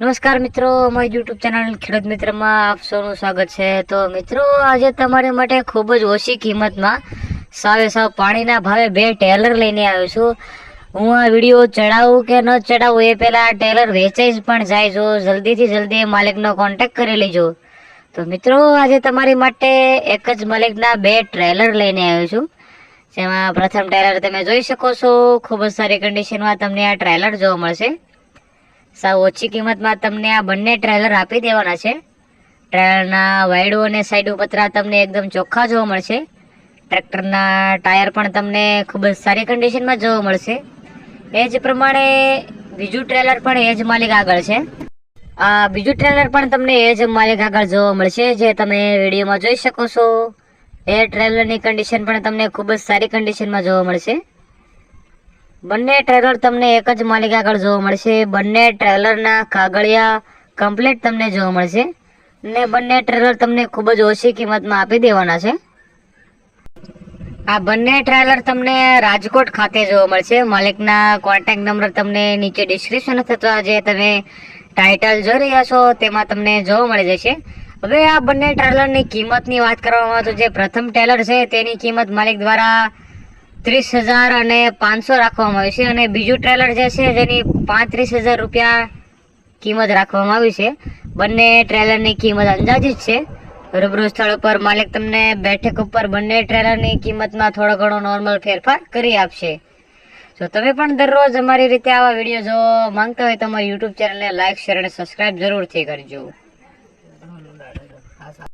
નમસ્કાર મિત્રો, અમારી યુટ્યુબ ચેનલ ખેડૂત મિત્રમાં આપ સૌનું સ્વાગત છે. તો મિત્રો, આજે તમારી માટે ખૂબ જ ઓછી કિંમતમાં સાવે સાવ પાણીના ભાવે બે ટેલર લઈને આવ્યો છું. હું આ વીડિયો ચડાવું કે ન ચડાવું એ પહેલાં ટેલર વેચાઈ જ પણ જાય છો જલ્દીથી જલ્દી માલિકનો કોન્ટેક્ટ કરી લેજો. તો મિત્રો, આજે તમારી માટે એક જ માલિકના બે ટ્રેલર લઈને આવ્યો છું. જેમાં પ્રથમ ટ્રેલર તમે જોઈ શકો છો. ખૂબ જ સારી કન્ડિશનમાં તમને આ ટ્રેલર જોવા મળશે. સાવ ઓછી કિંમતમાં તમને આ બંને ટ્રેલર આપી દેવાના છે. ટ્રેલરના વાયડો અને સાઈડ પતરા તમને એકદમ ચોખ્ખા જોવા મળશે. ટ્રેક્ટરના ટાયર પણ તમને ખૂબ જ સારી કન્ડિશનમાં જોવા મળશે. એ જ પ્રમાણે બીજું ટ્રેલર પણ એ જ માલિક આગળ છે. આ બીજું ટ્રેલર પણ તમને એ જ માલિક આગળ જોવા મળશે જે તમે વિડીયોમાં જોઈ શકો છો. એ ટ્રેલરની કન્ડિશન પણ તમને ખૂબ જ સારી કન્ડિશનમાં જોવા મળશે. બંને ટ્રેલર તમને એક જ માલિક આગળ જોવા મળશે. બંને ટ્રેલરના કાગળિયા કમ્પ્લીટ તમને જોવા મળશે. ને બંને ટ્રેલર તમને ખૂબ જ ઓછી કિંમતમાં આપી દેવાના છે. આ બંને ટ્રેલર તમને રાજકોટ ખાતે જોવા મળશે. માલિકના કોન્ટેક્ટ નંબર તમને નીચે ડિસ્ક્રિપ્શન અથવા જે તમે ટાઇટલ જોઈ રહ્યા છો, તેમાં તમને જોવા મળી જશે. હવે આ બંને ટ્રેલરની કિંમતની વાત કરવામાં તો જે પ્રથમ ટ્રેલર છે, તેની કિંમત માલિક દ્વારા ત્રીસ હજાર અને પાંચસો રાખવામાં આવ્યું છે અને બીજું ટ્રેલર જે છે જેની પાંત્રીસ હજાર રૂપિયા કિંમત રાખવામાં આવી છે. બંને ટ્રેલરની કિંમત અંદાજિત છે. રૂબરૂ સ્થળ ઉપર માલિક તમને બેઠક ઉપર બંને ટ્રેલરની કિંમતમાં થોડો ઘણો નોર્મલ ફેરફાર કરી આપશે. જો તમે પણ દરરોજ અમારી રીતે આવા વીડિયો જોવા માંગતા હોય તો અમારી યુટ્યુબ ચેનલને લાઇક શેર અને સબસ્ક્રાઇબ જરૂરથી કરજો.